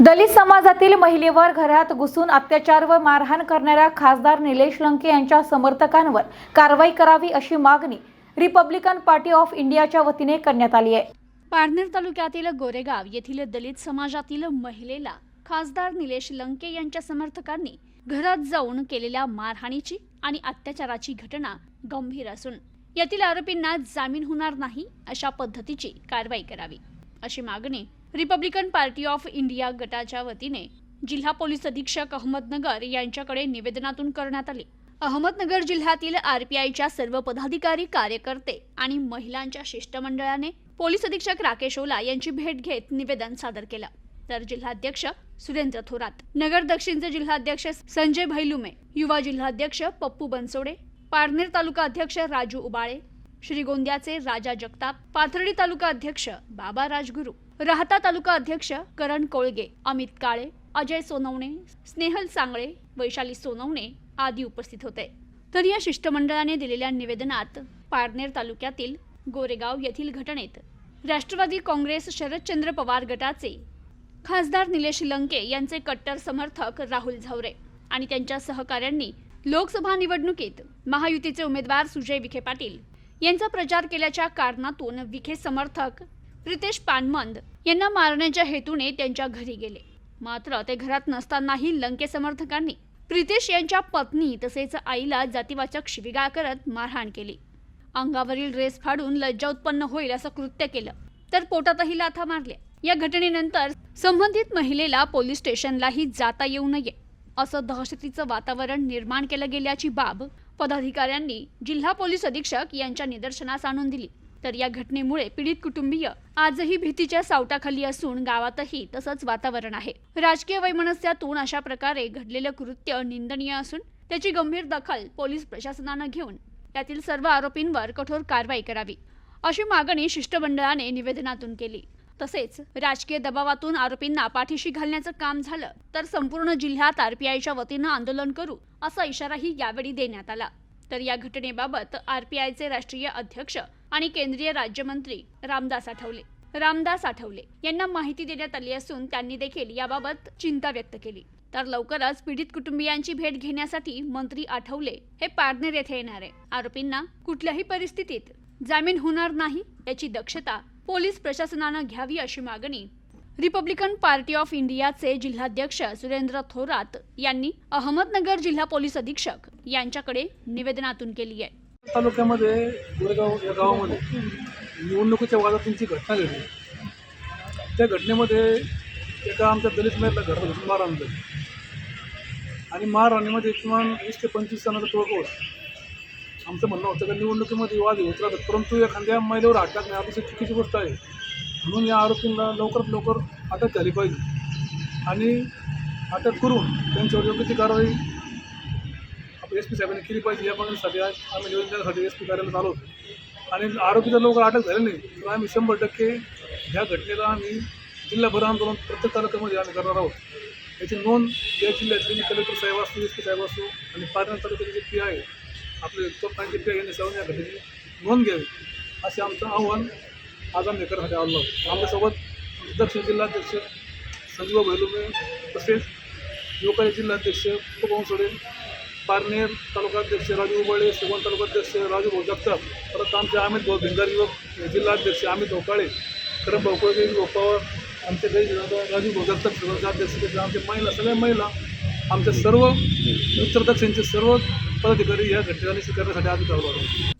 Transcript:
दलित समाजातील महिलेवर घरात घुसून अत्याचार व मारहाण करणाऱ्या खासदार निलेश लंके यांच्या समर्थकांवर कारवाई करावी अशी मागणी रिपब्लिकन पार्टी ऑफ इंडियाच्या वतीने करण्यात आली आहे. पारनेर तालुक्यातील गोरेगाव येथील दलित समाजातील महिलेला खासदार निलेश लंके यांच्या समर्थकांनी घरात जाऊन केलेल्या मारहाणीची आणि अत्याचाराची घटना गंभीर असून यातील आरोपींना जामीन होणार नाही अशा पद्धतीची कारवाई करावी अशी मागणी रिपब्लिकन पार्टी ऑफ इंडिया गटाच्या वतीने जिल्हा पोलीस अधीक्षक अहमदनगर यांच्याकडे निवेदनातून करण्यात आले. अहमदनगर जिल्ह्यातील आर पी आयच्या सर्व पदाधिकारी कार्यकर्ते आणि महिलांच्या शिष्टमंडळाने पोलीस अधीक्षक राकेश ओला यांची भेट घेत निवेदन सादर केलं. तर जिल्हाध्यक्ष सुरेंद्र थोरात नगर दक्षिणचे जिल्हाध्यक्ष संजय भैलुमे युवा जिल्हाध्यक्ष पप्पू बनसोडे पारनेर तालुका अध्यक्ष राजू उबाळे श्रीगोंद्याचे राजा जगताप पाथर्डी तालुका अध्यक्ष बाबा राजगुरू राहता तालुका अध्यक्ष करण कोळगे अमित काळे अजय सोनवणे स्नेहल सांगळे वैशाली सोनवणे आदी उपस्थित होते. तर या शिष्टमंडळाने दिलेल्या निवेदनात पारनेर तालुक्यातील गोरेगाव येथील घटनेत राष्ट्रवादी काँग्रेस शरदचंद्र पवार गटाचे खासदार निलेश लंके यांचे कट्टर समर्थक राहुल झावरे आणि त्यांच्या सहकाऱ्यांनी लोकसभा निवडणुकीत महायुतीचे उमेदवार सुजय विखे पाटील यांचा प्रचार केल्याच्या कारणातून विखे समर्थक प्रितेश पानमंद यांना मारण्याच्या हेतूने त्यांच्या घरी गेले. मात्र ते घरात नसतानाही लंके समर्थकांनी प्रितेश यांच्या पत्नी तसेच आईला जातीवाचक शिविगाळ करत मारहाण केली. अंगावरील ड्रेस फाडून लज्जा उत्पन्न होईल असं कृत्य केलं तर पोटातही लाथा मारल्या. या घटनेनंतर संबंधित महिलेला पोलीस स्टेशनलाही जाता येऊ नये असं दहशतीचं वातावरण निर्माण केलं गेल्याची बाब पदाधिकाऱ्यांनी जिल्हा पोलीस अधीक्षक यांच्या निदर्शनास आणून दिली. तर या घटनेमुळे पीडित कुटुंबीय आजही भीतीच्या सावटाखाली असून गावातही तसंच वातावरण आहे. राजकीय वैमनस्यातून अशा प्रकारे घडलेलं कृत्य निंदनीय असून त्याची गंभीर दखल पोलीस प्रशासनानं घेऊन यातील सर्व आरोपींवर कठोर कारवाई करावी अशी मागणी शिष्टमंडळाने निवेदनातून केली. तसेच राजकीय दबावातून आरोपींना पाठीशी घालण्याचं काम झालं तर संपूर्ण जिल्ह्यात आरपीआयच्या वतीनं आंदोलन करू असा इशाराही यावेळी देण्यात आला. तर या घटनेबाबत आरपीआयचे राष्ट्रीय अध्यक्ष आणि केंद्रीय राज्यमंत्री रामदास आठवले. रामदास आठवले यांना माहिती देण्यात आली असून त्यांनी देखील याबाबत चिंता व्यक्त केली. तर लवकरच पीडित कुटुंबियांची भेट घेण्यासाठी मंत्री आठवले हे पारनेर येथे येणार आहे. आरोपींना कुठल्याही परिस्थितीत जामीन होणार नाही याची दक्षता पोलीस प्रशासनानं घ्यावी अशी मागणी रिपब्लिकन पार्टी ऑफ इंडियाचे जिल्हाध्यक्ष सुरेंद्र थोरात यांनी अहमदनगर जिल्हा पोलीस अधीक्षक यांच्याकडे निवेदनातून केली आहे. तालुक्यामध्ये गोरेगाव या गावामध्ये निवडणुकीच्या वादातूनची घटना घडली. त्या घटनेमध्ये एका आमच्या दलित महिला घर घुसून आणि मार किमान वीस ते पंचवीस जणांचा टोळक होत. आमचं म्हणणं होतं का निवडणुकीमध्ये वाद होत राहतात परंतु एखाद्या महिलेवर हात टाकणे अतिशय चुकीची गोष्ट आहे. म्हणून या आरोपींना लवकरात लवकर अटक झाली पाहिजे. आणि अटक करून त्यांच्यावर योग्य ती कारवाई एस पी साहेबांनी केली पाहिजे या मागणीसाठी आज आम्ही निवेदनासाठी एस पी कार्यालयात आलो होतो. आणि आरोपी जर लवकर अटक झाली नाही तर आम्ही शंभर टक्के ह्या घटनेला आम्ही जिल्हाभर आंदोलन प्रत्येक तालुक्यामध्ये आम्ही करणार आहोत. याची नोंद या जिल्ह्यातले कलेक्टर साहेब असतो एस पी साहेब असतो आणि पाटण तालुक्याचे जे पी आहे आपले चौकांचे पी आहे यांनी सर्वांनी या घटनेची नोंद घ्यावी असे आमचं आव्हान आज आम्ही करण्यासाठी आलो. आमच्यासोबत दक्षिण जिल्हाध्यक्ष संजीव भैलुमे तसेच युवकाचे जिल्हाध्यक्ष उपवंसोडे पारनेर तालुकाध्यक्ष राजू उबळे सुगण तालुकाध्यक्ष राजू भाऊ जगताप परत आमचे अमित भाऊ भिंगार युवक जिल्हाध्यक्ष अमित ओकाळे करम भाऊ कोळगे भाऊ पवार आमचे काही राजू भाऊ जगताप शिवणचे आमचे महिला सगळ्या महिला आमच्या सर्व उत्तर दक्षिणचे सर्व पदाधिकारी या घटनेला करण्यासाठी आम्ही चालू आहोत